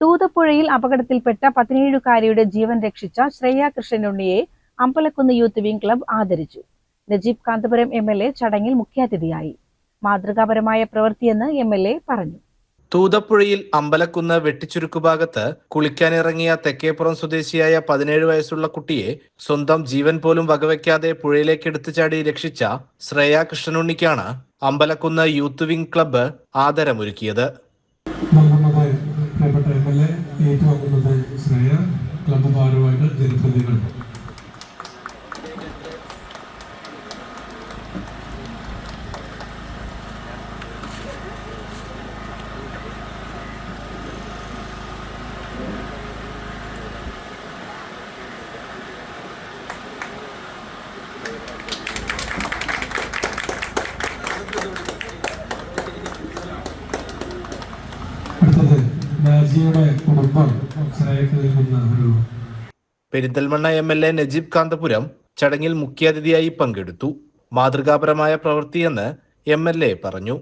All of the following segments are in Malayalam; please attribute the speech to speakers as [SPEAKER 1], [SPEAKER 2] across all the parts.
[SPEAKER 1] തൂതപ്പുഴയിൽ അപകടത്തിൽപ്പെട്ട പതിനേഴുകാരിയുടെ ജീവൻ രക്ഷിച്ച ശ്രേയ കൃഷ്ണനുണ്ണിയെ അമ്പലക്കുന്ന് യൂത്ത് വിംഗ് ക്ലബ് ആദരിച്ചു. Najeeb Kanthapuram M L A ചടങ്ങിൽ മുഖ്യാതിഥിയായി. മാതൃകാപരമായ പ്രവൃത്തിയെന്ന് എം എൽ എ പറഞ്ഞു.
[SPEAKER 2] തൂതപ്പുഴയിൽ അമ്പലക്കുന്ന് വെട്ടിച്ചുരുക്കു ഭാഗത്ത് കുളിക്കാനിറങ്ങിയ തെക്കേപ്പുറം സ്വദേശിയായ പതിനേഴ് വയസ്സുള്ള കുട്ടിയെ സ്വന്തം ജീവൻ പോലും വകവയ്ക്കാതെ പുഴയിലേക്ക് എടുത്തു ചാടി രക്ഷിച്ച ശ്രേയ കൃഷ്ണനുണ്ണിക്കാണ് അമ്പലക്കുന്ന് യൂത്ത് വിംഗ് ക്ലബ്ബ് ആദരമൊരുക്കിയത്.
[SPEAKER 3] എ ഏറ്റുവാങ്ങുന്നത് ശ്രേയ ക്ലബ് ഭാരവാഹികൾ ജനപ്രതിനിധികൾ. നാജിയുടെ കുടുംബം നൽകുന്ന ഒരു
[SPEAKER 2] Perinthalmanna M L A Najeeb Kanthapuram ചടങ്ങിൽ മുഖ്യാതിഥിയായി പങ്കെടുത്തു. മാതൃകാപരമായ പ്രവൃത്തിയെന്ന് എം എൽ എ പറഞ്ഞു.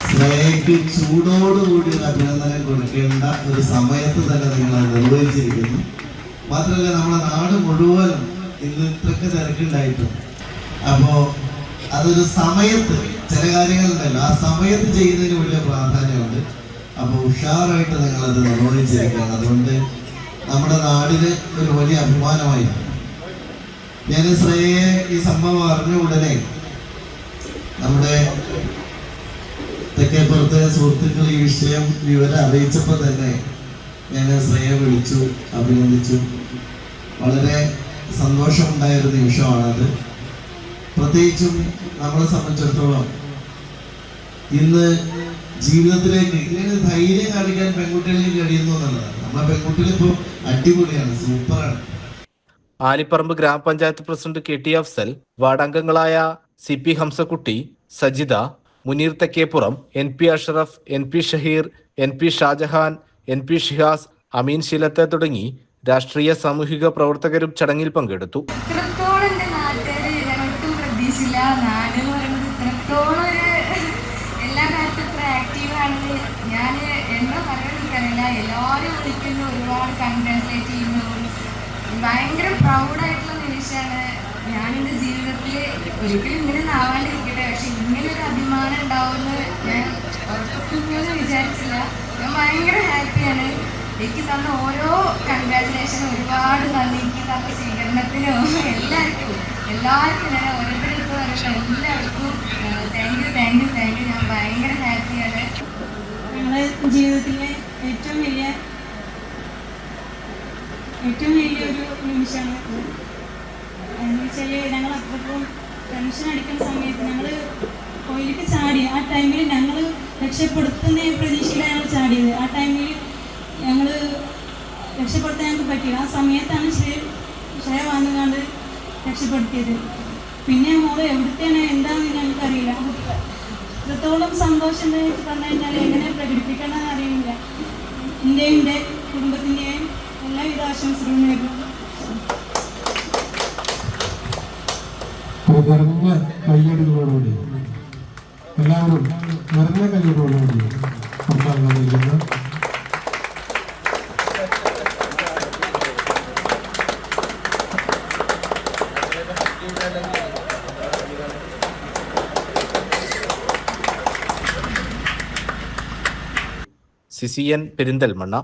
[SPEAKER 4] ശ്രേയക്ക് ചൂടോടുകൂടി ഒരു അഭിനന്ദനം കൊടുക്കേണ്ട ഒരു സമയത്ത് തന്നെ നിങ്ങൾ അത് നിർവഹിച്ചിരിക്കുന്നു മാത്രമല്ല നമ്മുടെ നാട് മുഴുവനും ഇന്ന് ഇത്രയ്ക്ക് തിരക്കുണ്ടായിട്ടുണ്ട്. അപ്പോ അതൊരു സമയത്ത് ചില കാര്യങ്ങളുണ്ടല്ലോ. ആ സമയത്ത് ചെയ്യുന്നതിന് വലിയ പ്രാധാന്യമുണ്ട് അപ്പോൾ ഉഷാറായിട്ട് അത് നിർവഹിച്ചിരിക്കുകയാണ് അതുകൊണ്ട് നമ്മുടെ നാടിന് ഒരു വലിയ അഭിമാനമായി. ഞാൻ ശ്രേയെ ഈ സംഭവം അറിഞ്ഞ ഉടനെ നമ്മുടെ തെക്കേപ്പുറത്തെ സുഹൃത്തുക്കൾ ഈ വിഷയം വിവരം അറിയിച്ചപ്പോൾ തന്നെ ഞാൻ ശ്രേയെ വിളിച്ചു അഭിനന്ദിച്ചു. വളരെ സന്തോഷമുണ്ടായ ഒരു നിമിഷമാണത്. പ്രത്യേകിച്ചും നമ്മളെ സംബന്ധിച്ചിടത്തോളം ഇന്ന് ജീവിതത്തിലേക്ക് ഇങ്ങനെ ധൈര്യം കാണിക്കാൻ പെൺകുട്ടികളിൽ കഴിയുന്നു എന്നുള്ളതാണ്. നമ്മളെ പെൺകുട്ടികൾ ഇപ്പോൾ അടിപൊളിയാണ് സൂപ്പറാണ്.
[SPEAKER 2] ആലിപ്പറമ്പ് ഗ്രാമപഞ്ചായത്ത് president K T Afsal വാർഡംഗങ്ങളായ C P Hamsakutty Sajitha Muneer Thekkeppuram N P Ashraf N P Shaheer N P Shajahan N P Shihas Ameen ശീലത്തെ തുടങ്ങി രാഷ്ട്രീയ സാമൂഹിക പ്രവർത്തകരും ചടങ്ങിൽ പങ്കെടുത്തു.
[SPEAKER 5] ആക്റ്റീവാണെന്ന് ഞാൻ എന്താ പറയാതിരിക്കാനില്ല എല്ലാവരും വിളിക്കുന്നു ഒരുപാട് കൺഗ്രാജുലേറ്റ് ചെയ്യുന്നു. ഭയങ്കര പ്രൗഡായിട്ടുള്ള നിമിഷമാണ് ഞാൻ എന്റെ ജീവിതത്തിൽ ഒരിക്കലും ഇങ്ങനെ ആവാണ്ടിരിക്കട്ടെ. പക്ഷെ ഇങ്ങനെ അഭിമാനം ഉണ്ടാവുമെന്ന് ഞാൻ ഉറപ്പിക്കുമെന്ന് വിചാരിച്ചില്ല. ഞാൻ ഭയങ്കര ഹാപ്പിയാണ്. എനിക്ക് തന്ന ഓരോ കൺഗ്രാജുലേഷനും ഒരുപാട് നന്ദി. എനിക്ക് തന്ന സ്വീകരണത്തിനും എല്ലാവർക്കും എല്ലാവർക്കും ഞാൻ പറയുന്നത് എല്ലാവർക്കും
[SPEAKER 6] ജീവിതത്തിലെ ഏറ്റവും വലിയ ഏറ്റവും വലിയൊരു നിമിഷമാണ്. എന്ന് വെച്ചാൽ ഞങ്ങൾ അത്രക്കും ടെൻഷൻ അടിക്കുന്ന സമയത്ത് ഞങ്ങൾ കോയിലേക്ക് ചാടി. ആ ടൈമിൽ ഞങ്ങൾ രക്ഷപ്പെടുത്തുന്ന പ്രതീക്ഷയിലാണ് ഞങ്ങൾ ചാടിയത്. ആ ടൈമിൽ ഞങ്ങൾ രക്ഷപ്പെടുത്താൻ ഞങ്ങൾക്ക് പറ്റിയത് ആ സമയത്താണ് ശ്രേ ശ്രേയ വന്നുകൊണ്ട് രക്ഷപ്പെടുത്തിയത്. പിന്നെ മോൾ എവിടുത്തെയാണ്? എന്താണെന്ന് ഇത്രത്തോളം സന്തോഷം എന്ന് വെച്ച് പറഞ്ഞു കഴിഞ്ഞാൽ എങ്ങനെ പ്രകടിപ്പിക്കണം അറിയില്ല. എന്റെയും എന്റെ കുടുംബത്തിന്റെയും എല്ലാവിധ ആശംസകളും നേരുന്നു.
[SPEAKER 3] നിറഞ്ഞ കയ്യടികളോടുകൂടി എല്ലാവരും നിറഞ്ഞ കയ്യടികളോടുകൂടി
[SPEAKER 2] സിസിയൻ പെരിന്തൽമണ്ണ